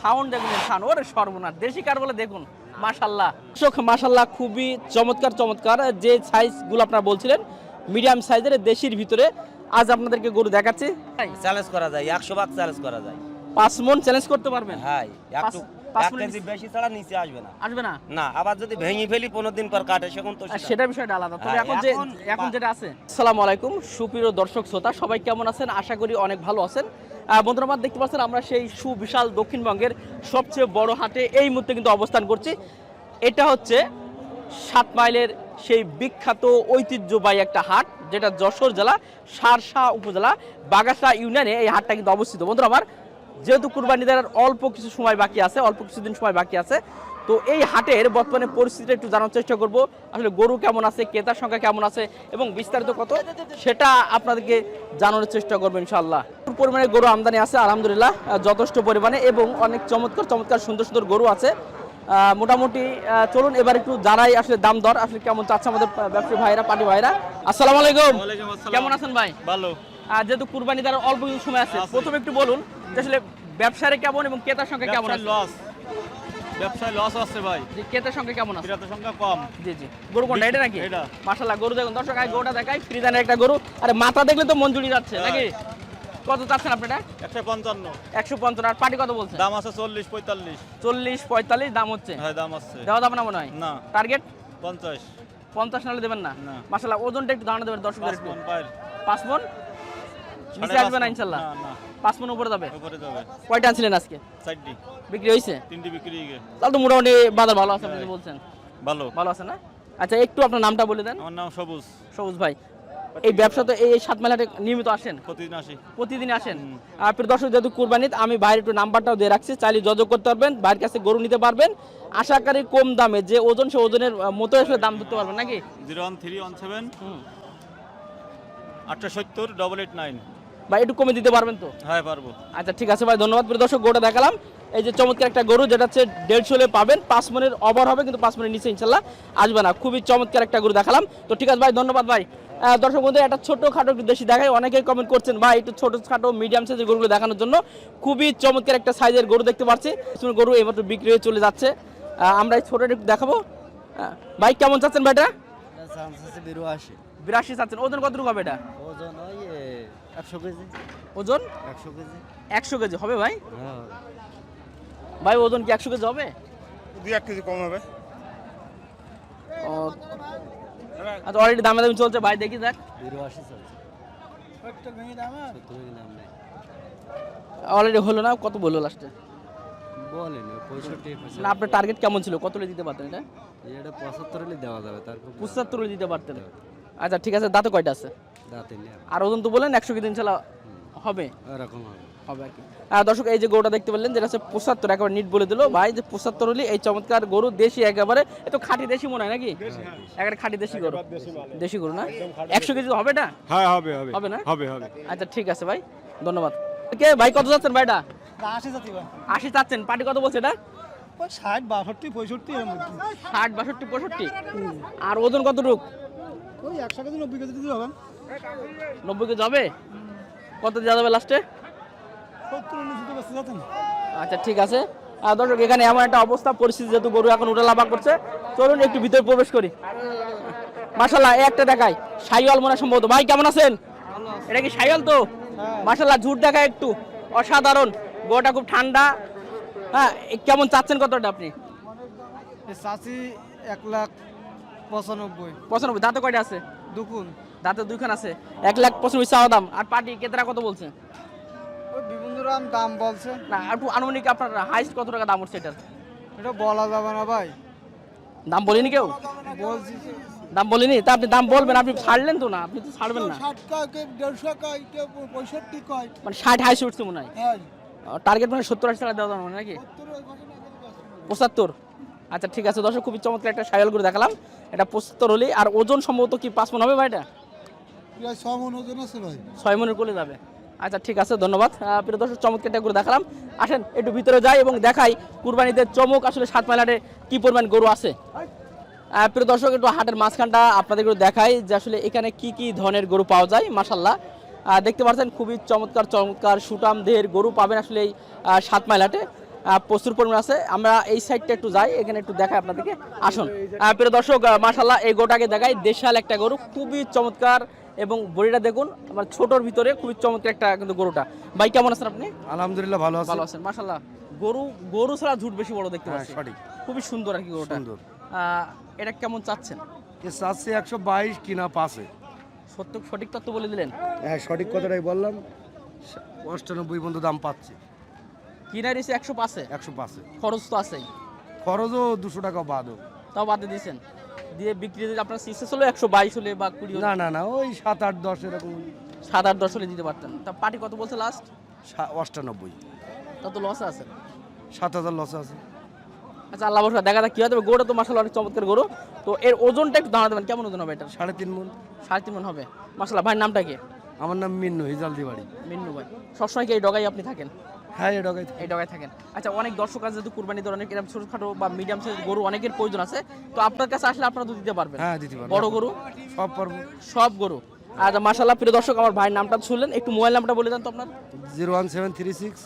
Sound দেখুন sound ওরে সর্বনাশ। দেশি কার বলে দেখুন? মাশাল্লাহ চোখ মাশাল্লাহ খুবই চমৎকার চমৎকার। যে সাইজগুলো আপনারা বলছিলেন মিডিয়াম সাইজের দেশির ভিতরে আজ আপনাদেরকে গরু দেখাচ্ছি। চ্যালেঞ্জ করা যায় একশো ভাগ চ্যালেঞ্জ করা যায়। পাঁচ মন চ্যালেঞ্জ করতে পারবেন? হ্যাঁ পাঁচ- পাঁচ এক মিনিট- কেজি বেশি ছাড়া নিচে আসবে না। আসবে না? না আবার যদি ভেঙে ফেলি পনেরো দিন পর কাটে সেখন তো সেটা- সেটা বিষয়টা আলাদা। তবে এখন যে এখন- এখন যেটা আছে। আসসালামু আলাইকুম সুপ্রিয় দর্শক শ্রোতা সবাই কেমন আছেন? আশা করি অনেক ভালো আছেন। বন্ধুরা আমার দেখতে পাচ্ছেন আমরা সেই সুবিশাল দক্ষিণবঙ্গের সবচেয়ে বড় হাটে এই মুহূর্তে কিন্তু অবস্থান করছি। এটা হচ্ছে সাত মাইলের সেই বিখ্যাত ঐতিহ্যবাহী একটা হাট যেটা যশোর জেলা সারসা উপজেলা বাগাসা ইউনিয়নে এই হাটটা কিন্তু অবস্থিত। বন্ধুরা আমার যেহেতু কুরবানি দেওয়ার অল্প কিছু সময় বাকি আছে অল্প কিছুদিন সময় বাকি আছে তো এই হাটের বর্তমানে পরিস্থিতি একটু জানার চেষ্টা করব। আসলে গরু কেমন আছে ক্রেতার সংখ্যা কেমন আছে এবং বিস্তারিত কত সেটা আপনাদেরকে জানানোর চেষ্টা করব ইনশাল্লাহ প্রচুর পরিমাণে গরু আমদানি আছে আলহামদুলিল্লাহ যথেষ্ট পরিমাণে এবং অনেক চমৎকার চমৎকার সুন্দর সুন্দর গরু আছে। আহ, মোটামুটি চলুন এবার একটু জানাই আসলে দাম দর আসলে কেমন চাচ্ছে আমাদের ব্যবসায়ী ভাইরা পাটি ভাইরা আসসালামু আলাইকুম। কেমন আছেন ভাই? ভালো। যেহেতু কুরবানি দেওয়ার অল্প কিছু সময় আছে। প্রথমে একটু বলুন আসলে ব্যবসারে কেমন এবং ক্রেতার সংখ্যা কেমন লস ব্যবসায় লস আছে ভাই। ক্রেতার সংখ্যা কেমন আছে? ক্রেতার সংখ্যা কম। জি জি। গরু কোনটা এটা নাকি? এটা। মাশাআল্লাহ গরু দেখুন দর্শক আগে গরুটা দেখাই একটা গরু। আরে মাথা দেখলে তো মন জুড়ি যাচ্ছে হ্যাঁ। নাকি? কত চাচ্ছেন একশো পঞ্চান্ন। একশো পঞ্চান্ন। আর পাটি কত বলছেন দাম আছে চল্লিশ পঁয়তাল্লিশ। চল্লিশ পঁয়তাল্লিশ দাম হচ্ছে? হ্যাঁ দাম আছে। দেওয়া যাবে না মনে হয়? না। টার্গেট পঞ্চাশ। পঞ্চাশ নাহলে দেবেন না। মাশাআল্লাহ ওজনটা একটু ধারণা দেবেন দর্শকদের পাঁচ মন পায়ের পাঁচ মন সাড়ে নিচে আসবে না। ইনশাল্লাহ? পাঁচ মন উপরে যাবে? উপরে যাবে। কয়টা আনছিলেন আজকে? চারটি। বিক্রি হয়েছে? তিনটি বিক্রি হয়ে গেছে। তাহলে তো মোটামুটি বাজার ভালো আছে আপনি বলছেন। ভালো। ভালো আছে না? আচ্ছা একটু আপনার নামটা বলে দেন। আমার নাম সবুজ। সবুজ ভাই। এই ব্যবসা তো এই নিয়মিত আসেন? প্রতিদিন আসি। প্রতিদিন আসেন? আপনার দর্শক যেহেতু কুরবানিত আমি বাইরে একটু নাম্বারটাও দিয়ে রাখছি। চাইলে যোগাযোগ করতে পারবেন বাইরের কাছে গরু নিতে পারবেন। আশা করি কম দামে যে ওজন সে ওজনের মতো আসলে দাম ধরতে পারবেন নাকি? Zero one three one seven আটশো সত্তর ডবল এইট নাইন। ভাই একটু কমে দিতে পারবেন তো? হ্যাঁ পারব। আচ্ছা ঠিক আছে ভাই ধন্যবাদ প্রিয় দর্শক গরুটা দেখালাম। এই যে চমৎকার একটা গরু যেটা হচ্ছে দেড়শো পাবেন পাঁচ মনের ওভার হবে কিন্তু পাঁচ মনের নিচে ইনশাল্লাহ আসবে না। খুবই চমৎকার একটা গরু দেখালাম। তো ঠিক আছে ভাই ধন্যবাদ ভাই। দর্শক বন্ধু একটা ছোট খাটো একটু দেশি দেখায় অনেকেই কমেন্ট করছেন ভাই একটু ছোটো খাটো মিডিয়াম সাইজের গরুগুলো দেখানোর জন্য। খুবই চমৎকার একটা সাইজের গরু দেখতে পাচ্ছি। গরু এইমাত্র বিক্রি হয়ে চলে যাচ্ছে। আমরা এই ছোটটা একটু দেখাবো। ভাই কেমন চাচ্ছেন ভাইটা? বিরাশি চাচ্ছেন। ওজন কতটুকু হবে এটা? ওজন ওই একশো কেজি। ওজন? একশো কেজি। একশো কেজি। হবে ভাই? হ্যাঁ। ভাই ওজন কি একশো কেজি হবে? দুই এক কেজি কম হবে। ও, আচ্ছা অলরেডি দামে দামি চলছে। ভাই দেখি যাক বিরাশি চলছে। দাম অলরেডি হলো না? কত বলল লাস্টে বলেন পঁয়ষট্টি না আপনার টার্গেট কেমন ছিল? কত হলে দিতে পারতেন এটা? এটা পঁচাত্তর হলে দেওয়া যাবে তারপর পঁচাত্তর হলে দিতে পারতেন। আচ্ছা ঠিক আছে দাঁতে কয়টা আছে? দাঁতে নেই আর ওজন তো বলেন একশো কেজি ইনশাল্লাহ হবে? এরকম হবে। হবে আর কি। আর দর্শক এই যে গরুটা দেখতে পেলেন যেটা হচ্ছে পঁচাত্তর একেবারে নিট বলে দিল। ভাই যে পঁচাত্তর হলে এই চমৎকার গরু দেশি একেবারে এ তো খাঁটি দেশি মনে হয় নাকি? একেবারে খাঁটি দেশি গরু। দেশি গরু না? একশো কেজি হবে না? হ্যাঁ হবে হবে। হবে না? হবে হবে। আচ্ছা ঠিক আছে ভাই ধন্যবাদ। কে ভাই কত যাচ্ছেন ভাইটা আশি ভাই। আশি চাচ্ছেন পার্টি কত বলছে এটা? ষাট বাষট্টি পঁয়ষট্টি ষাট বাষট্টি পঁয়ষট্টি? আর ওজন কতটুক? ওই একশো কেজি নব্বই কেজি দিতে হবে নব্বই কেজি হবে? কত দেওয়া যাবে লাস্টে আচ্ছা ঠিক আছে। আর দর্শক এখানে এমন একটা অবস্থা পরিস্থিতি যেহেতু গরু এখন উঠে লাভা করছে। চলুন একটু ভিতরে প্রবেশ করি। মাসাল্লাহ একটা দেখাই। সাইওয়াল মনে সম্ভবত। ভাই কেমন আছেন? এটা কি সাইওয়াল তো? মাসাল্লাহ ঝুট দেখায় একটু। অসাধারণ। গোটা খুব ঠান্ডা। হ্যাঁ কেমন চাচ্ছেন কতটা আপনি? চাষি এক লাখ পঁচানব্বই। পঁচানব্বই দাঁতে কয়টা আছে? দুকুন দাঁতে দুইখান আছে। এক লাখ পঁচানব্বই চাওয়া দাম। আর পার্টি কেতরা কত বলছে? ওই বিভিন্ন রকম দাম বলছে। না একটু আনুমানিক আপনার হাইস্ট কত টাকা দাম উঠছে এটার? এটা বলা যাবে না ভাই। দাম বলিনি কেউ? বলছি দাম বলিনি? তা আপনি দাম বলবেন আপনি ছাড়লেন তো না আপনি তো ছাড়বেন না। ষাট কয় কেউ দেড়শো কয় কেউ পঁয়ষট্টি কয়। মানে ষাট উঠছে মনে হয়। হ্যাঁ। টার্গেট মানে সত্তর আশি টাকা দেওয়া যাবে নাকি? পঁচাত্তর? আচ্ছা ঠিক আছে দর্শক খুবই চমৎকার একটা সাইকেল করে দেখালাম। এটা পঁচাত্তর হলেই। আর ওজন সম্ভবত কি পাঁচ মন হবে ভাই এটা প্রায় ছ মন ওজন আছে ভাই। ছয় মনের কোলে যাবে। আচ্ছা ঠিক আছে ধন্যবাদ। প্রিয় দর্শক চমৎকার একটা গরু দেখালাম। আসেন একটু ভিতরে যাই এবং দেখাই কুরবানিতে চমক আসলে সাত মাইলাটে কি পরিমাণ গরু আছে। প্রিয় দর্শক একটু হাটের মাঝখানটা আপনাদের একটু দেখাই যে আসলে এখানে কি কি ধরনের গরু পাওয়া যায় মাসাল্লাহ দেখতে পাচ্ছেন খুবই চমৎকার চমৎকার সুটাম দেহের গরু পাবেন আসলে এই সাত মাইলাটে প্রচুর পরিমাণ আছে। আমরা এই সাইডটা একটু যাই এখানে একটু দেখাই আপনাদেরকে। আসুন। প্রিয় দর্শক মাশাল্লাহ এই গোটাকে দেখাই। দেশাল একটা গরু খুবই চমৎকার এবং বড়িটা দেখুন আমার ছোটোর ভিতরে খুবই চমৎকার একটা কিন্তু গরুটা। ভাই কেমন আছেন আপনি? আলহামদুলিল্লাহ ভালো ভালো আছেন মাশাল্লাহ গরু গরু ছাড়া ঝুট বেশি বড় দেখতে হ্যাঁ পাচ্ছি। সঠিক। খুবই সুন্দর আর কি গরুটা। সুন্দর। এটা কেমন চাচ্ছেন? চাচ্ছে একশো বাইশ কিনা পাশে। সত্য সঠিক তথ্য বলে দিলেন। হ্যাঁ সঠিক কথাটাই বললাম। অষ্টানব্বই পর্যন্ত দাম পাচ্ছে। কিনা দিয়েছে একশো পাঁচে? একশো পাঁচে। খরচ তো আছেই। খরচও দুশো টাকা বাদও। তাও বাদে দিয়েছেন। দিয়ে বিক্রি যদি আপনার সিসে হলো একশো বাইশ হলে বা কুড়ি না না না ওই সাত আট দশ এরকম। সাত আট দশ হলে দিতে পারতেন। তা পার্টি কত বলছে লাস্ট অষ্টানব্বই। তা তো লস আছে। সাত হাজার লস আছে। আচ্ছা আল্লাহ বসা দেখা যাক কি হয়। তবে গরু তো মাসাল অনেক চমৎকার গরু। তো এর ওজনটা একটু ধারণা দেবেন কেমন ওজন হবে এটা সাড়ে তিন মন। সাড়ে তিন মন হবে। মাসাল্লাহ ভাই নামটা কি? আমার নাম মিন্নু হিজালদি বাড়ি মিন্নু ভাই। সবসময় কি এই ডগাই আপনি থাকেন? হ্যাঁ এটা এই ডগায় থাকেন। আচ্ছা অনেক দর্শক আছে যেহেতু কুরবানি দেওয়ার অনেক এরকম ছোটখাটো বা মিডিয়াম সাইজ গরু অনেকের প্রয়োজন আছে। তো আপনার কাছে আসলে আপনারা তো দিতে পারবেন। হ্যাঁ দিতে বড় গরু? সব পারব। সব গরু। আর মাসাল্লাহ প্রিয় দর্শক আমার ভাইয়ের নামটা শুনলেন। একটু মোবাইল নাম্বারটা বলে দেন তো আপনার। Zero one seven three six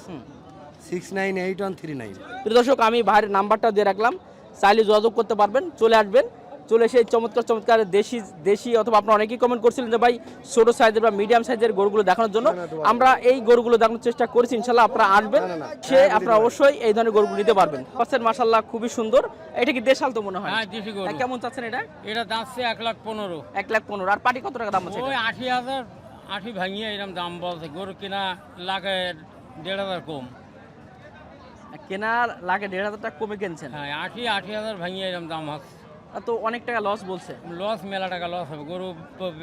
six nine eight one three nine. প্রিয় দর্শক আমি ভাইয়ের নাম্বারটা দিয়ে রাখলাম। চাইলে যোগাযোগ করতে পারবেন চলে আসবেন। চলে এসে চমৎকার চমৎকার দেশি দেশি অথবা আপনারা অনেকেই কমেন্ট করছিলেন যে ভাই ছোট সাইজের বা মিডিয়াম সাইজের গরুগুলো দেখানোর জন্য। আমরা এই গরুগুলো দেখানোর চেষ্টা করেছি ইনশাল্লাহ আপনারা আসবেন। সে আপনারা অবশ্যই এই ধরনের গরুগুলো নিতে পারবেন। পাচ্ছেন মাসাল্লাহ খুবই সুন্দর। এটা কি দেশাল তো মনে হয়? হ্যাঁ দেশি গরু। তা কেমন চাচ্ছেন এটা? এটা দাঁড়ছে এক লাখ পনেরো। এক লাখ পনেরো। আর পাটি কত টাকা দাম আছে আশি হাজার আশি ভাঙিয়ে এরকম দাম বলছে। গরু কিনা লাখে দেড় হাজার কম। কেনার লাগে দেড় হাজার টাকা কমে কিনছেন? হ্যাঁ আশি আশি হাজার ভাঙিয়ে এরকম দাম হচ্ছে। তো অনেক টাকা লস বলছে। লস মেলা টাকা লস হবে। গরু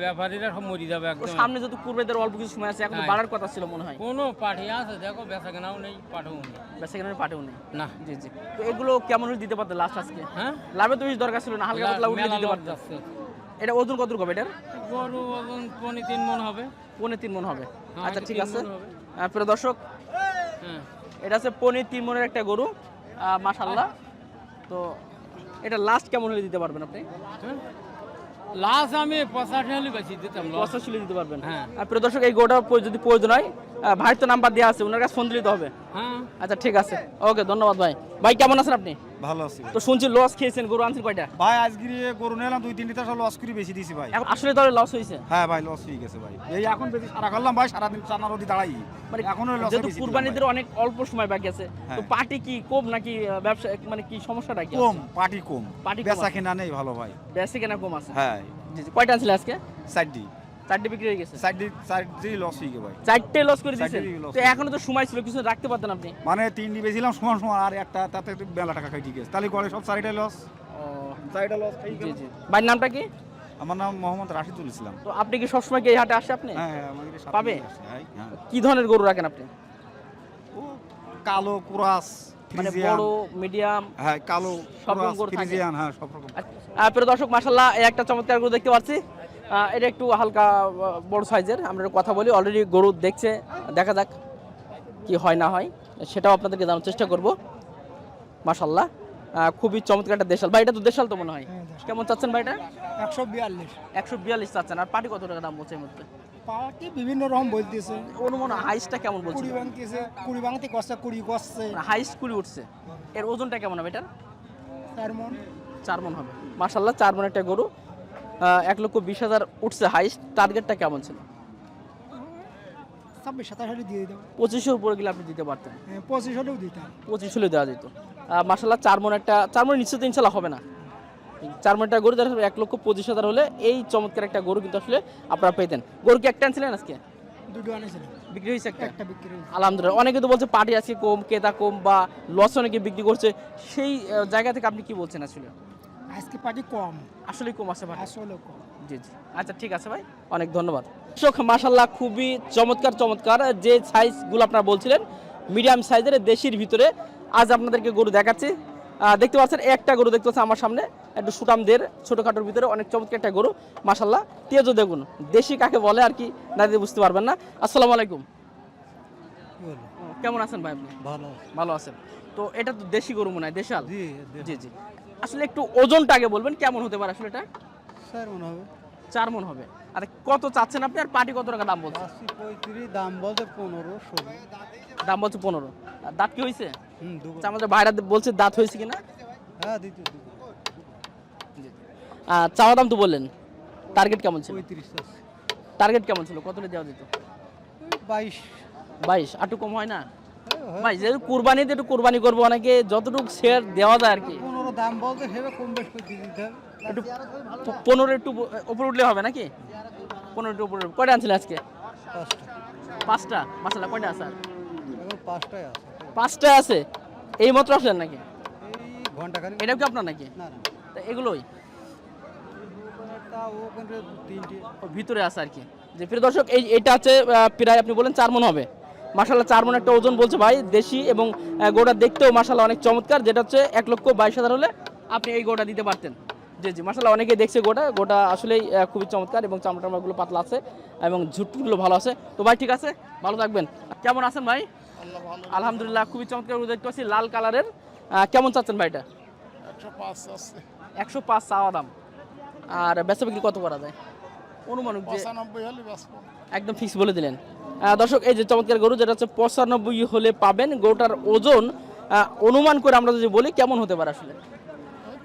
ব্যাপারীরা সব মরি যাবে একদম। সামনে যদি কুরবেদের অল্প কিছু সময় আছে এখন। বাড়ার কথা ছিল মনে হয়। কোনো পাঠি আছে? দেখো বেচা কেনাও নেই পাঠাও নেই। কেনার পাটেও নেই। না। জি জি। তো এগুলো কেমন দিতে পারতেন লাস্ট আজকে? হ্যাঁ? লাভে তো বেশি দরকার ছিল না হালকা পাতলা মেলা দিতে যাচ্ছে এটা ওজন কত হবে এটার? গরু ওজন পনি তিন মন হবে। পনে তিন মন হবে। হ্যাঁ, আচ্ছা ঠিক আছে। প্রিয় দর্শক হ্যাঁ। এটা আছে পনে তিন মনের একটা গরু। মাশাল্লাহ তো এটা লাস্ট কেমন হলে দিতে পারবেন আপনি? লাস্ট আমি পঁচাশি হলে বেশি দিতাম পঁচাশি হলে দিতে পারবেন। হ্যাঁ। আর প্রিয় দর্শক এই গোটা যদি প্রয়োজন হয় ভাই তো নাম্বার দেওয়া আছে ওনার কাছে ফোন দিতে হবে। হ্যাঁ। আচ্ছা ঠিক আছে। ওকে ধন্যবাদ ভাই। ভাই কেমন আছেন আপনি? ভালো আছি তো শুনছি লস খেয়েছেন গরু আনছেন কয়টা? ভাই আজকে গরু নিলাম দুই তিন লিটার লস করে বেশি দিছি ভাই। এখন আসলে তাহলে লস হয়েছে? হ্যাঁ ভাই লস হয়ে গেছে ভাই। এই এখন বেশি সারা করলাম ভাই সারাদিন চানা রোদি দাঁড়াই। মানে এখনও লস যেহেতু কুরবানিদের অনেক অল্প সময় বাকি আছে তো হ্যাঁ। পার্টি কি কম নাকি ব্যবসা মানে কি সমস্যাটা কি কম পার্টি কম। পার্টি বেচা কেনা নেই ভালো ভাই। বেশি কেনা কম আছে? হ্যাঁ। কয়টা আজকে? চারটে বিক্রি হয়ে গেছে। সাইডি সাইডি লস হয়ে গেছে ভাই। চারটে লস করে দিয়েছেন। তো এখনও তো সময় ছিল কিছু রাখতে পারতেন আপনি? মানে তিনটি বেছিলাম সমান সমান আর একটা তাতে মেলা টাকা খাই ঠিক আছে। তাহলে করে সব লস চারিটা লস খাই জি জি। ভাইয়ের নামটা কি? আমার নাম মোহাম্মদ রাশিদুল ইসলাম। তো আপনি কি সবসময় কি এই হাটে আসে আপনি? হ্যাঁ হ্যাঁ, পাবে? হ্যাঁ। কি ধরনের গরু রাখেন আপনি? কালো কুরাস মানে বড় মিডিয়াম? হ্যাঁ কালো সব রকম গরু থাকে? হ্যাঁ সব রকম। প্রিয় দর্শক একটা চমৎকার গরু দেখতে পাচ্ছি। এটা একটু হালকা বড় সাইজের। আমরা কথা বলি অলরেডি গরু দেখছে দেখা যাক কি হয় না হয়। সেটাও আপনাদেরকে জানার চেষ্টা করব। মাসাল্লাহ খুবই চমৎকার একটা দেশাল। ভাই এটা তো দেশাল তো মনে হয়? কেমন চাচ্ছেন ভাই এটা? একশো বিয়াল্লিশ। একশো বিয়াল্লিশ চাচ্ছেন। আর পাটি কত টাকা দাম বলছে এই মুহূর্তে? পার্টি বিভিন্ন রকম বলতেছে। অনুমান হাইসটা কেমন বলছে? কুড়ি ভাঙতেছে কুড়ি ভাঙতে কষ্ট কুড়ি কষছে হাইস কুড়ি উঠছে। এর ওজনটা কেমন হবে এটার? তার মন। চার মন হবে। মাসাল্লাহ চার মন একটা গরু। এক লক্ষ বিশ হাজার উঠছে হাইস্ট টার্গেটটা কেমন ছিল? ছাব্বিশ সাতাশ হলে দিয়ে দাও পঁচিশের উপরে গেলে আপনি দিতে পারতেন? হ্যাঁ, পঁচিশ হলেও দিতাম। পঁচিশ হলে দেওয়া যেত। মাসাল্লাহ চার মন একটা চার মনের নিশ্চিত ইনশাল্লাহ হবে না। চার গরু দেখা এক লক্ষ পঁচিশ হাজার হলে এই চমৎকার একটা গরু কিন্তু আসলে আপনারা পেতেন। গরু কি একটা আনছিলেন আজকে? দুটো আনেছিলাম। বিক্রি হয়েছে একটা? একটা বিক্রি আলহামদুলিল্লাহ অনেকে তো বলছে পার্টি আজকে কম কেতা কম বা লস অনেকে বিক্রি করছে। সেই জায়গা থেকে আপনি কি বলছেন আসলে? আজকে পার্টি কম। আসলে কম আছে ভাই আসলে কম। জি জি। আচ্ছা ঠিক আছে ভাই। অনেক ধন্যবাদ। দর্শক মাশাল্লাহ খুবই চমৎকার চমৎকার যে সাইজগুলো আপনারা বলছিলেন মিডিয়াম সাইজের দেশির ভিতরে আজ আপনাদেরকে গরু দেখাচ্ছি। দেখতে পাচ্ছেন একটা গরু দেখতে পাচ্ছেন আমার সামনে একটু সুটামদের ছোটোখাটোর ভিতরে অনেক চমৎকার একটা গরু মাশাল্লাহ তেজও দেখুন দেশি কাকে বলে আর কি দাদি বুঝতে পারবেন না। আসসালামু আলাইকুম। কেমন আছেন ভাই আপনি? ভালো ভালো আছেন। তো এটা তো দেশি গরু মনে হয় দেশাল। জি জি। আসলে একটু ওজনটা আগে বলবেন কেমন হতে পারে আসলে এটা? স্যার মনে হবে। চার মন হবে। আচ্ছা কত চাচ্ছেন আপনি আর পাটি কত টাকা দাম বলছে? আশি পঁয়ত্রিশ দাম বলছে পনেরো ষোলো। দাম বলছে পনেরো। আর দাঁত কি হয়েছে হুম দু আচ্ছা আমাদের বাইরে বলছে দাঁত হয়েছে কিনা? হ্যাঁ দিতে দিতে আহ, চাওয়া দাম তো বললেন। টার্গেট কেমন ছিল? পঁয়ত্রিশ আছে টার্গেট কেমন ছিল? কত হলে দেওয়া যেত? ওই বাইশ। বাইশ আটু কম হয় না? হ্যাঁ, ভাই যেহেতু কুরবানিতে একটু কুরবানি করব অনেকে যতটুকু শেয়ার দেওয়া যায় আর কি। দাম বলতে সেভাবে কম বেশ করে দিয়ে দিতে হবে। একটু পনেরো একটু উপরে উঠলে হবে নাকি? পনেরো একটু উপরে কয়টা আনছিলেন আজকে? পাঁচটা। মাসালা কয়টা আছে? পাঁচটাই আছে। পাঁচটা আছে? এই মাত্র আসলেন নাকি? ঘণ্টা এটাও কি আপনার নাকি? তা এগুলোই? ভিতরে আছে আর কি। যে প্রিয় দর্শক এই এটা হচ্ছে প্রায় আপনি বলেন চার মন হবে। মাসাল্লাহ চার মন একটা ওজন বলছে ভাই দেশি এবং গোটা দেখতেও মাসাল্লাহ অনেক চমৎকার যেটা হচ্ছে এক লক্ষ বাইশ হাজার হলে আপনি এই গোটা দিতে পারতেন। জি জি মাসাল্লাহ অনেকে দেখছে গোটা গোটা আসলেই খুবই চমৎকার এবং চামড়া টামড়াগুলো পাতলা আছে এবং ঝুটগুলো ভালো আছে। তো ভাই ঠিক আছে? ভালো থাকবেন। কেমন আছেন ভাই? আলহামদুলিল্লাহ খুবই চমৎকার দেখতে পাচ্ছি লাল কালারের। কেমন চাচ্ছেন ভাইটা একশো পাঁচ চাওয়া দাম। আর বেচা বিক্রি কত করা যায়? অনুমানিক যে পঁচানব্বই হলে বাঁচবো একদম ফিক্স বলে দিলেন। দর্শক এই যে চমৎকার গরু যেটা হচ্ছে পঁচানব্বই হলে পাবেন গরুটার ওজন অনুমান করে আমরা যদি বলি কেমন হতে পারে আসলে?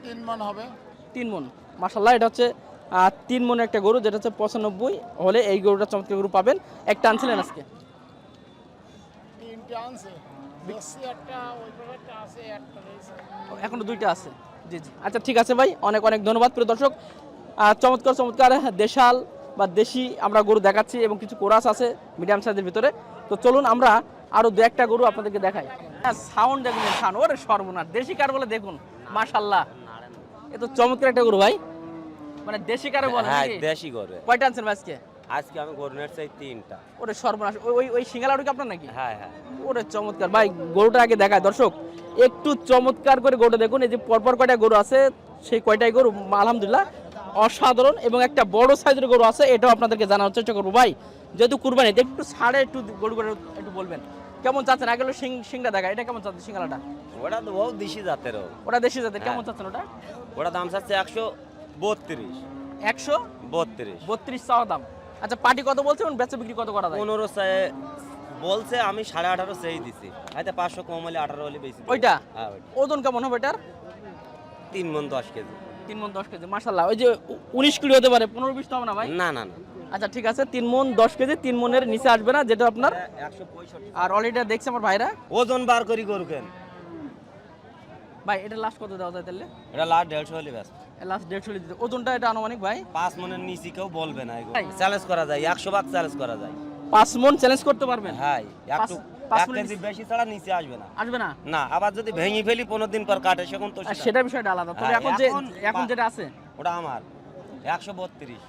তিন মান হবে। তিন মন। মাসাল্লাহ এটা হচ্ছে তিন মনের একটা গরু যেটা হচ্ছে পঁচানব্বই হলে এই গরুটা চমৎকার গরু পাবেন। একটা আনছিলেন আজকে? এখনও দুইটা আছে। জি জি। আচ্ছা ঠিক আছে ভাই অনেক অনেক ধন্যবাদ প্রিয় দর্শক। চমৎকার চমৎকার দেশাল বা দেশি আমরা গরু দেখাচ্ছি এবং কিছু কোরাস আছে মিডিয়াম সাইজের ভিতরে। তো চলুন আমরা আরও দু একটা গরু আপনাদেরকে দেখাই। হ্যাঁ সাউন্ড দেখুন সাউন্ড ওরে সর্বনাশ। দেশি কার বলে দেখুন? মাশাল্লাহ এ তো চমৎকার একটা গরু ভাই। মানে দেশি কারে বলে হ্যাঁ দেশি করবে কয়টা আনছেন আজকে? আজকে আমি গরুনের চাই তিনটা। ওরে সর্বনাশ। ওই ওই সিঙ্গালাটা কি আপনার নাকি? হ্যাঁ হ্যাঁ। ওরে চমৎকার। ভাই গরুটা আগে দেখায়। দর্শক একটু চমৎকার করে গরুটা দেখুন। এই যে পরপর কয়টা গরু আছে সেই কয়টাই গরু? আলহামদুলিল্লাহ। অসাধারণ এবং একটা বড় সাইজের গরু আছে এটাও আপনাদেরকে জানার চেষ্টা করব। ভাই যেহেতু কুরবানিতে একটু ছাড়ে একটু গরু করে একটু বলবেন। কেমন চাচ্ছেন? আগে হলো সিং সিংটা দেখা এটা কেমন চাচ্ছেন সিঙ্গালাটা ওটা তো বহু দেশি জাতেরও ওটা দেশি জাতের কেমন হ্যাঁ। চাচ্ছেন ওটা? ওটা দাম চাচ্ছে একশো বত্রিশ। একশো বত্রিশ। বত্রিশ চাওয়া দাম। আচ্ছা পার্টি কত বলছে এবং বেচা বিক্রি কত করা যায়? পনেরো বলছে আমি সাড়ে আঠারো সেই দিছি। হয়তো পাঁচশো কম হলে আঠারো হলে বেশি। ওইটা? হ্যাঁ ওইটা। ওজন কেমন হবে এটার? তিন মন দশ কেজি। তিন মন দশ কেজি মাসাল্লাহ ওই যে উনিশ কিলো হতে পারে পনেরো বিশ তো হবে না ভাই? না না না। আচ্ছা ঠিক আছে তিন মন দশ কেজি তিন মনের নিচে আসবে না যেটা আপনার? আর অলরেডি দেখছে আমার ভাইরা? ওজন বার করি গরু কেন? ভাই এটা লাস্ট কত দেওয়া যায় তাহলে? এটা লাস্ট দেড়শো হলে ব্যস্ত লাস্ট দেড়শো দিতে ওজনটা এটা আনুমানিক ভাই? পাঁচ মনের নিচে কেউ বলবে না চ্যালেঞ্জ করা যায় একশো ভাগ চ্যালেঞ্জ করা যায়। পাঁচ মন চ্যালেঞ্জ করতে পারবেন? হ্যাঁ একটু পাঁচ- পাঁচ এক কেজি বেশি ছাড়া নিচে আসবে না। আসবে না? না আবার যদি ভেঙে ফেলি পনেরো দিন পর কাটে সেখন তো সেটা- সেটা বিষয়টা আলাদা। তবে এখন যে এখন- এখন যেটা আছে। ওটা আমার একশো বত্রিশ।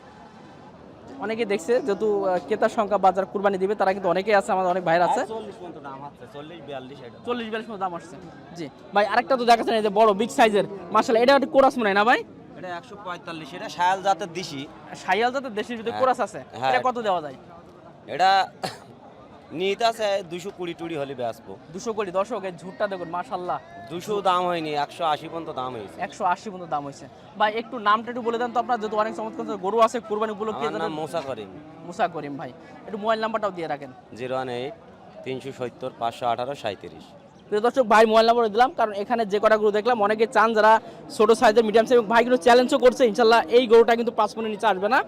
অনেকে দেখছে যেহেতু ক্রেতার সংখ্যা বাজার কুরবানি দিবে তারা কিন্তু অনেকেই আছে আমাদের অনেক ভাইরা আছে। চল্লিশ পর্যন্ত দাম আছে চল্লিশ বিয়াল্লিশ এটা। চল্লিশ বিয়াল্লিশ মতো দাম আসছে। জি। ভাই আরেকটা তো দেখাচ্ছেন এই যে বড় বিগ সাইজের মাসাল এটা একটু কোরাস মনে হয় না ভাই? এটা একশো পঁয়তাল্লিশ এটা শায়াল জাতের দিশি। সাইয়াল জাতের দেশের ভিতরে হ্যাঁ। কোরাস আছে। হ্যাঁ। এটা কত দেওয়া যায়? এটা নিতে আছে দুশো কুড়ি টুড়ি হলে বেসবো দুশো কোটি দর্শক এই ঝুটটা দেখুন মাশাল্লাহ দুশো দাম হয়নি একশো আশি পর্যন্ত দাম হয়েছে। একশো আশি পর্যন্ত দাম হয়েছে। ভাই একটু নামটা একটু বলে দেন তো আপনার যেহেতু অনেক চমৎকার গরু আছে কুরবানি উপলক্ষে নাম মোসা করিম। মুসা করিম ভাই। একটু মোবাইল নাম্বারটাও দিয়ে রাখেন। জিরো ওয়ান এইট তিনশো সত্তর পাঁচশো আঠারো সাঁত্রিশ প্রিয় দর্শক ভাই মোবাইল নাম্বার দিলাম কারণ এখানে যে কটা গরু দেখলাম অনেকে চান যারা ছোট সাইজের মিডিয়াম সাইজ ভাইগুলো চ্যালেঞ্জও করছে ইনশাল্লাহ এই গরুটা কিন্তু পাঁচ মনের নিচে আসবে না।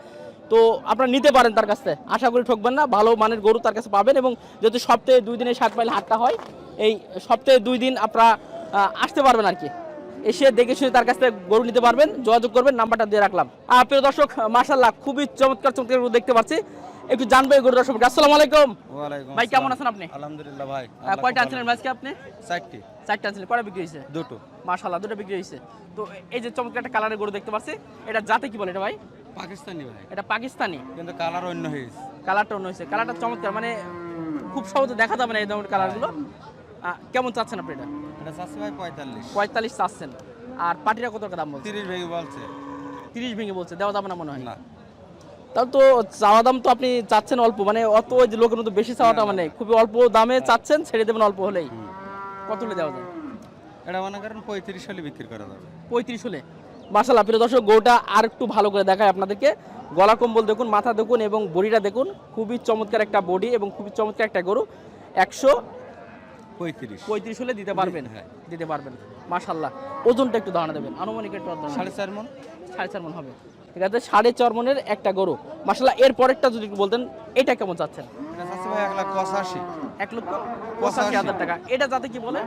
তো আপনারা নিতে পারেন তার কাছে আশা করি ঠকবেন না। ভালো মানের গরু তার কাছে পাবেন এবং যেহেতু সপ্তাহে দুই দিনে সাত মাইল হাটটা হয় এই সপ্তাহে দুই দিন আপনারা আসতে পারবেন আর কি। এসে দেখে শুনে তার কাছ থেকে গরু নিতে পারবেন যোগাযোগ করবেন নাম্বারটা দিয়ে রাখলাম। প্রিয় দর্শক মাশাল্লাহ খুবই চমৎকার চমৎকার গরু দেখতে পাচ্ছি। একটু জানব গরু দর্শক আসসালামু আলাইকুম। ভাই কেমন আছেন আপনি? আলহামদুলিল্লাহ ভাই কয়টা আনছিলেন আজকে আপনি? চারটি। চারটা ছিল কয়টা বিক্রি হয়েছে? দুটো। মাশাল্লাহ দুটো বিক্রি হয়েছে। তো এই যে চমৎকার একটা কালারের গরু দেখতে পাচ্ছি এটা জাতে কি বলে এটা ভাই? পাকিস্তানি ভাই। এটা পাকিস্তানি? কিন্তু কালার অন্য হয়েছে কালারটা অন্য হয়েছে কালারটা চমৎকার মানে খুব সহজে দেখা যাবে না এই ধরনের কালারগুলো কেমন চাচ্ছেন আপনি এটা? এটা চাচ্ছে ভাই পঁয়তাল্লিশ। পঁয়তাল্লিশ চাচ্ছেন। আর কত দাম বলছে? তিরিশ ভেঙে বলছে। তিরিশ ভেঙে বলছে দেওয়া যাবে না মনে হয়? না। তাহলে তো চাওয়া দাম তো আপনি চাচ্ছেন অল্প মানে অত ওই যে লোকের মতো বেশি চাওয়াটা মানে খুবই অল্প দামে চাচ্ছেন ছেড়ে দেবেন অল্প হলেই। কত হলে দেওয়া যায়? এটা মনে করেন পঁয়ত্রিশ হলে বিক্রি করা যাবে। পঁয়ত্রিশ হলে? মাসাল্লাহ প্রিয় দর্শক গরুটা আর একটু ভালো করে দেখায় আপনাদেরকে। গলা কম্বল দেখুন মাথা দেখুন এবং বডিটা দেখুন। খুবই চমৎকার একটা বডি এবং খুবই চমৎকার একটা গরু। একশো পঁয়ত্রিশ। পঁয়ত্রিশ হলে দিতে পারবেন। হ্যাঁ। দিতে পারবেন মাশাল্লাহ ওজনটা একটু ধারণা দেবেন। আনুমানিক একটু সাড়ে চার মন। সাড়ে চার মন হবে। ঠিক আছে সাড়ে চার মনের একটা গরু। মাশাল্লাহ এর পরেরটা যদি একটু বলতেন এটা কেমন চাচ্ছেন? এক লক্ষ পঁচাশি হাজার টাকা। এটা যাতে কি বলে?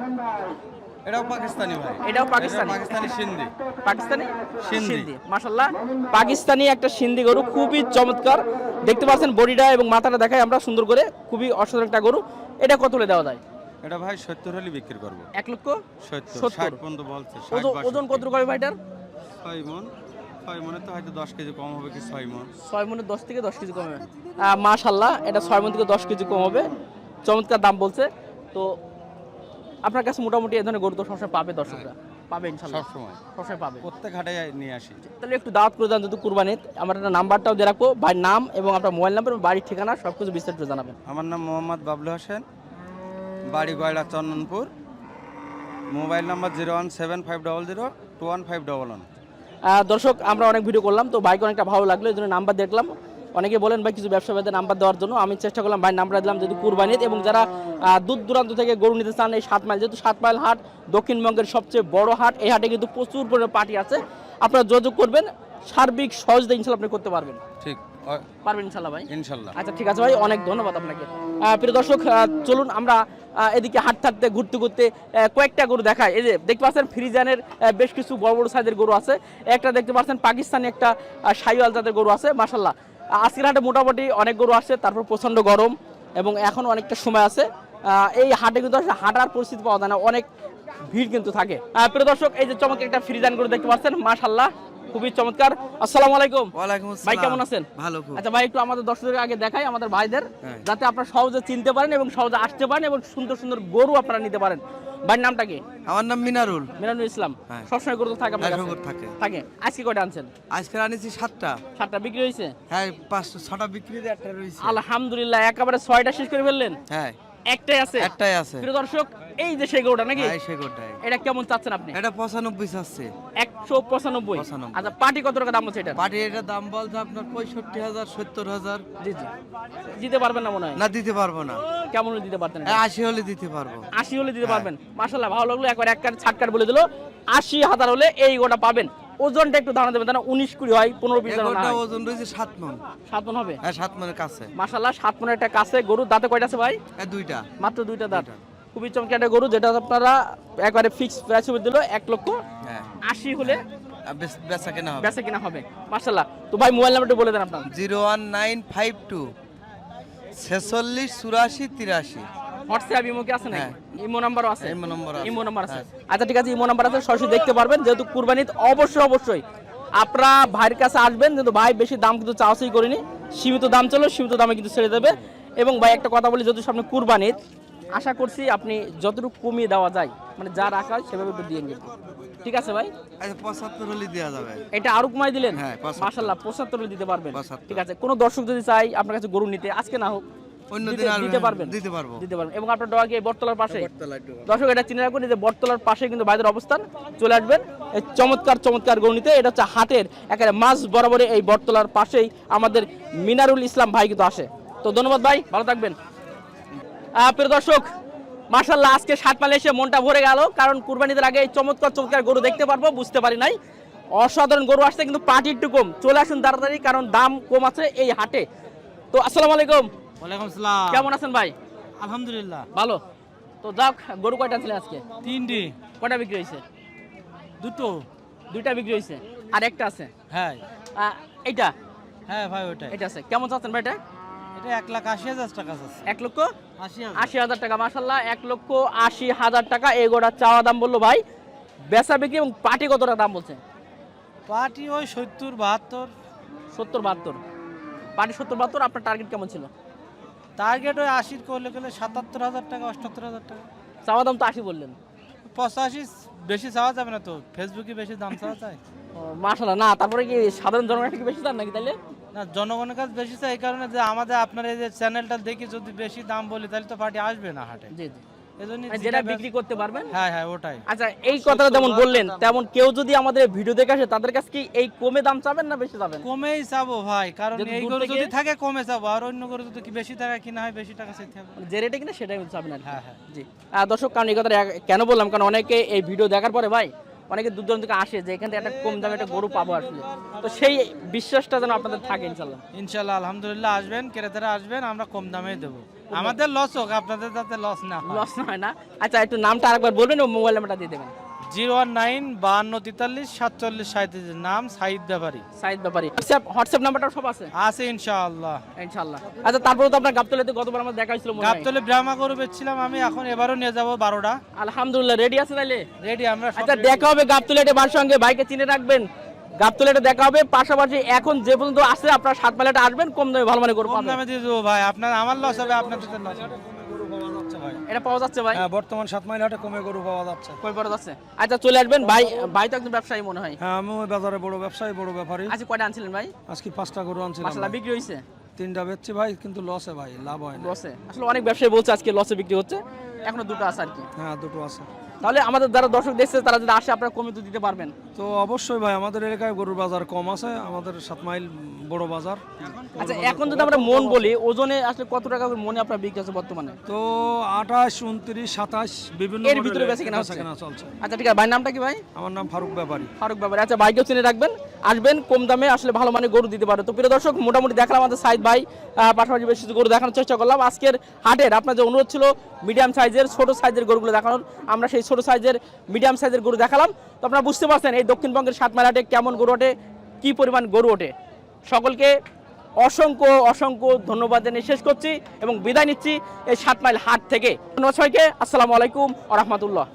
এটাও পাকিস্তানি ভাই। এটাও পাকিস্তানি। পাকিস্তানি সিন্ধি। পাকিস্তানি? সিন্ধি। সিন্ধি মাশাল্লাহ পাকিস্তানি একটা সিন্ধি গরু খুবই চমৎকার। দেখতে পাচ্ছেন বডিটা এবং মাথাটা দেখাই আমরা সুন্দর করে খুবই অসাধারণ একটা গরু। এটা কত হলে দেওয়া যায়? এটা ভাই সত্তর হলে বিক্রি করব। এক লক্ষ সত্তর সত্তর। পর্যন্ত বলছে ওজন- কত। ভাইটার ছয় মন। ছয় মনে তো হয়তো দশ কেজি কম হবে কি ছয় মন। ছয় মনে দশ থেকে দশ কেজি মাশাল্লাহ এটা ছয় মন থেকে দশ কেজি কম হবে। চমৎকার দাম বলছে। তো আপনার কাছে মোটামুটি এই ধরনের গরু তো সবসময় পাবে দর্শকরা। পাবে ইনশাল্লাহ। সবসময়। সবসময় পাবে। প্রত্যেক হাটে নিয়ে আসি। তাহলে একটু দাওয়াত করে দেন যেহেতু কুরবানিত আমার একটা নাম্বারটাও দিয়ে রাখব। ভাইয়ের নাম এবং আপনার মোবাইল নাম্বার এবং বাড়ির ঠিকানা সব কিছু বিস্তারিত জানাবেন। আমার নাম মোহাম্মদ বাবলু হোসেন। বাড়ি Goyla Chandanpur. Mobile number zero one seven five double zero two one five double one. দর্শক আমরা অনেক ভিডিও করলাম তো বাইক অনেকটা ভালো লাগল এই জন্য নাম্বার দেখলাম। অনেকে বলেন ভাই কিছু ব্যবসায়ীদের নাম্বার দেওয়ার জন্য আমি চেষ্টা করলাম ভাই নাম্বার দিলাম যদি কুরবানিত এবং যারা দূর দূরান্ত থেকে গরু নিতে চান এই সাত মাইল যেহেতু সাত মাইল হাট দক্ষিণবঙ্গের সবচেয়ে বড় হাট এই হাটে কিন্তু প্রচুর পরিমাণে পার্টি আছে। আপনারা যোগাযোগ করবেন সার্বিক সহজে ইনশাল্লাহ আপনি করতে পারবেন। ঠিক পারবেন ইনশাল্লাহ ভাই? ইনশাল্লাহ। আচ্ছা ঠিক আছে ভাই অনেক ধন্যবাদ আপনাকে। প্রিয় দর্শক চলুন আমরা এদিকে হাঁটতে হাঁটতে ঘুরতে ঘুরতে কয়েকটা গরু দেখাই। এই যে দেখতে পাচ্ছেন ফ্রিজানের বেশ কিছু বড় বড় সাইজের গরু আছে। একটা দেখতে পাচ্ছেন পাকিস্তানি একটা সাইওয়াল জাতের গরু আছে মাসাল্লাহ আজকের হাটে মোটামুটি অনেক গরু আসছে, তারপর প্রচণ্ড গরম এবং এখন অনেকটা সময় আছে। এই হাটে কিন্তু আসলে হাঁটার পরিস্থিতি পাওয়া যায় না, অনেক ভিড় কিন্তু থাকে। প্রিয় দর্শক, এই যে চমৎকার একটা ফ্রিজান গরু দেখতে পাচ্ছেন মাশাল্লাহ খুবই চমৎকার। আসসালামু আলাইকুম। ওয়ালাইকুম ভাই কেমন আছেন? ভালো আচ্ছা ভাই একটু আমাদের দর্শকদের আগে দেখাই আমাদের ভাইদের হ্যাঁ। যাতে আপনারা সহজে চিনতে পারেন এবং সহজে আসতে পারেন এবং সুন্দর সুন্দর গরু আপনারা নিতে পারেন। ভাইয়ের নামটা কি? আমার নাম মিনারুল। মিরানুল ইসলাম। হ্যাঁ। সবসময় গরু থাকে আপনার কাছে? থাকে। থাকে। আজকে কয়টা আনছেন? আজকে আনিছি সাতটা। সাতটা বিক্রি হয়েছে? হ্যাঁ পাঁচশো ছটা বিক্রি একটা রয়েছে। আলহামদুলিল্লাহ একেবারে ছয়টা শেষ করে ফেললেন? হ্যাঁ। একটাই আছে? একটাই আছে। প্রিয় দর্শক এই যে সেই গরুটা নাকি? হ্যাঁ সেগোটাই এটা কেমন চাচ্ছেন আপনি? এটা পঁচানব্বই চাচ্ছে। একশো পঁচানব্বই। পঁচানব্বই। আচ্ছা পার্টি কত টাকা দাম হচ্ছে এটা? পাটি এটার দাম বলছে আপনার পঁয়ষট্টি হাজার সত্তর হাজার। জি জি। দিতে পারবেন না মনে হয়? না দিতে পারব না। কেমন হলে দিতে পারতেন হ্যাঁ, আশি হলে দিতে পারব। আশি হলে দিতে। পারবেন। মাসাল্লাহ ভালো লাগল। একবার এক কাট ছাট কাট বলে দিল। আশি হাজার হলে এই গোটা পাবেন। ওজনটা একটু ধারণা দেবেন তাহলে উনিশ কুড়ি হয় পনেরো বিশ ওজন রয়েছে সাত মন। সাত মন হবে? হ্যাঁ সাত মনের কাছে। মাসাল্লাহ সাত মনের একটা কাছে। গরু দাঁতে কয়টা আছে ভাই? দুইটা। মাত্র দুইটা দাঁত। খুবই চমৎকার একটা গরু যেটা আপনারা একবারে ফিক্স প্রাইস দিল এক লক্ষ হ্যাঁ। আশি হলে বেচা কেনা হবে। বেচা কিনা হবে। মাসাল্লাহ তো ভাই মোবাইল নাম্বারটা বলে দেন আপনার। Zero one nine five two ছেচল্লিশ চুরাশি তিরাশি। হোয়াটসঅ্যাপ ইমো কি আছে নাকি? হ্যাঁ। ইমো নাম্বারও আছে। ইমো নম্বর আছে। ইমো নাম্বার আছে। হ্যাঁ। আচ্ছা ঠিক আছে ইমো নাম্বার আছে সরাসরি দেখতে পারবেন। যেহেতু কুরবানিতে অবশ্যই অবশ্যই আপনারা ভাইয়ের কাছে আসবেন। কিন্তু ভাই বেশি দাম কিন্তু চাওয়াচাই করিনি। সীমিত দাম চলো সীমিত দামে কিন্তু ছেড়ে দেবে। এবং ভাই একটা কথা বলি যদি সামনে কুরবানির আশা করছি আপনি যতটুকু কমিয়ে দেওয়া যায় মানে যা রাখা হয় সেভাবে একটু দিয়ে কিন্তু ঠিক আছে ভাই? আচ্ছা পঁচাত্তর হলে দেওয়া যাবে। এটা আরও কমাই দিলেন? হ্যাঁ, 75 মাশাল্লাহ পঁচাত্তর দিতে পারবেন। ঠিক আছে কোনো দর্শক যদি চাই আপনার কাছে গরু নিতে আজকে না হোক দিতে- আর দিতে পারবেন। দিতে পারব। দিতে পারবেন। এবং আপনার এই বটতলার পাশে। দর্শক এটা চিনে রাখবেন যে বটতলার পাশে কিন্তু ভাইদের অবস্থান। চলে আসবেন এই চমৎকার চমৎকার গণিতে এটা হচ্ছে হাটের একেবারে মাছ বরাবরই এই বটতলার পাশেই আমাদের মিনারুল ইসলাম ভাই কিন্তু আসে। তো ধন্যবাদ ভাই ভালো থাকবেন। প্রিয় দর্শক মার্শাল্লাহ আজকে সাত মালে এসে মনটা ভরে গেল কারণ কুরবানিদের আগে এই চমৎকার চমৎকার গরু দেখতে পারব বুঝতে পারি নাই। অসাধারণ গরু আসছে কিন্তু পার্টি একটু কম। চলে আসুন তাড়াতাড়ি কারণ দাম কম আছে এই হাটে। তো আসসালামু আলাইকুম। ওয়ালাইকুম কেমন আছেন ভাই? আলহামদুলিল্লাহ। ভালো। তো যাক গরু কয়টা ছিলেন আজকে? তিনটি। কয়টা বিক্রি হয়েছে? দুটো। দুইটা বিক্রি হয়েছে। আর একটা আছে? হ্যাঁ। এইটা? হ্যাঁ ভাই ওটাই এটা আছে। কেমন চাচ্ছেন ভাই এটা? এক লাখ আশি হাজার টাকা এক লক্ষ? আশি হাজার। টাকা মাসাল্লাহ এক লক্ষ আশি হাজার টাকা। এই গোটা চাওয়া দাম বলল ভাই বেচা বিক্রি এবং পাটি কত টাকা দাম বলছে? পার্টি ওই সত্তর বাহাত্তর। সত্তর বাহাত্তর। পাটি সত্তর বাহাত্তর আপনার টার্গেট কেমন ছিল? টার্গেট ওই আশির করলে গেলে সাতাত্তর হাজার টাকা অষ্টাত্তর হাজার টাকা। চাওয়া দাম তো আশি বললেন। পঁচাশি বেশি চাওয়া যাবে না তো। ফেসবুকে বেশি দাম চাওয়া যায়। মাসাল্লাহ না তারপরে কি সাধারণ জনগণের কি বেশি দাম নাকি তাহলে না জনগণের কাছে বেশি চাই এই কারণে যে আমাদের আপনার এই যে চ্যানেলটা দেখি যদি বেশি দাম বলি তাহলে তো পার্টি আসবে না হাটে। জি জি। মানে যেটা বিক্রি করতে পারবেন? হ্যাঁ হ্যাঁ ওটাই। আচ্ছা এই কথাটা যেমন বললেন তেমন কেউ যদি আমাদের ভিডিও দেখে আসে তাদের কাছে কি এই কমে দাম চাবেন না বেশি চাবেন? কমেই চাবো ভাই কারণ যদি এই গরু যদি থাকে কমে যাব আর অন্য গরু যদি বেশি টাকা কিনা হয় বেশি টাকা চাইতে হবে। যে রেটে কিনা সেটাই চাবেন আর হ্যাঁ হ্যাঁ। জি। দর্শক কারণ এই কথাটা কেন বললাম? কারণ অনেকে এই ভিডিও দেখার পরে ভাই অনেকে দূর দূরান্ত থেকে আসে যে এখান থেকে একটা কম দামে একটা গরু পাবো আসলে। তো সেই বিশ্বাসটা যেন আপনাদের থাকে ইনশাল্লাহ ইনশাল্লাহ আলহামদুলিল্লাহ আসবেন ক্রেতারা আসবেন আমরা কম দামে দেবো। আমাদের লস হোক আপনাদের তাতে লস না লস না হয় না। আচ্ছা একটু নামটা আরেকবার বলবেন ও মোবাইল নাম্বারটা দিয়ে দেবেন। জিরো ওয়ান নাইন বাহান্ন তেতাল্লিশ সাতচল্লিশ সাঁত্রিশ নাম সাইদ ব্যাপারী। সাইজ ব্যাপারে। হোয়াটসঅ্যাপ হোয়াটসঅ্যাপ নাম্বারটা সব আছে? আছে ইনশাআল্লাহ। ইনশাল্লাহ আচ্ছা তারপরে তো আপনার গাবতলাতে গতবার আমার দেখা হয়েছিল গাবতলে ব্রাহ্মা বেচছিলাম আমি এখন এবারও নিয়ে যাব বারোটা। আলহামদুলিল্লাহ রেডি আছে তাইলে? রেডি আমরা আচ্ছা দেখা হবে গাবতলাটে বার সঙ্গে বাইকে চিনে রাখবেন। গাবতলাটে দেখা হবে পাশাপাশি এখন যে পর্যন্ত আসে আপনার সাত মাইলাটা আসবেন কম দামে ভালো মানে গরু কম দামে দিয়ে দেবো ভাই আপনার আমার লস হবে আপনাদের লস হবে। এটা পাওয়া যাচ্ছে ভাই? হ্যাঁ বর্তমান সাত মাইল হাটে কমে গরু পাওয়া যাচ্ছে। কই পাওয়া যাচ্ছে। আচ্ছা চলে আসবেন। ভাই ভাই তো একজন ব্যবসায়ী মনে হয়। হ্যাঁ আমি বাজারে বড় ব্যবসায়ী বড় ব্যাপারী। আজকে কয়টা আনছিলেন ভাই? আজকে পাঁচটা গরু আনছিলাম মাসালা বিক্রি হয়েছে তিনটা বেচছি ভাই কিন্তু লসে ভাই লাভ হয় না। লসে। আসলে অনেক ব্যবসায়ী বলছে আজকে লসে বিক্রি হচ্ছে। এখনও দুটো আছে আর কি। হ্যাঁ দুটো আছে। তাহলে আমাদের যারা দর্শক দেখছে তারা যদি আসে আপনারা কমে তো দিতে পারবেন। তো অবশ্যই ভাই আমাদের এলাকায় গরুর বাজার কম আছে আমাদের সাত মাইল বড় বাজার। আচ্ছা এখন যদি আমরা মন বলি ওজনে আসলে কত টাকা করে মনে আপনার বিক্রি আছে বর্তমানে? তো আঠাশ উনত্রিশ সাতাশ বিভিন্ন এর ভিতরে হচ্ছে? বেচাকেনা চলছে। আচ্ছা ঠিক আছে। ভাই নামটা কি ভাই? আমার নাম ফারুক ব্যাপারী। ফারুক ব্যাপারে। আচ্ছা বাইকেও চিনে রাখবেন। আসবেন কম দামে আসলে ভালো মানে গরু দিতে পারে তো প্রিয় দর্শক মোটামুটি দেখলাম আমাদের সাইদ ভাই পাশাপাশি বেশ কিছু গরু দেখানোর চেষ্টা করলাম। আজকের হাটের আপনার যে অনুরোধ ছিল মিডিয়াম সাইজের ছোট সাইজের গরুগুলো দেখানোর। আমরা সেই ছোট সাইজের, মিডিয়াম সাইজের গরু দেখালাম। তো আপনারা বুঝতে পারছেন এই দক্ষিণবঙ্গের সাতমালাটে কেমন গরু ওঠে, কী পরিমাণ গরু ওঠে। সকলকে অসংখ্য অসংখ্য ধন্যবাদ জানিয়ে শেষ করছি এবং বিদায় নিচ্ছি এই সাত মাইল হাট থেকে। ধন্যবাদ সবাইকে আসসালামু আলাইকুম আ রহমতুল্লাহ।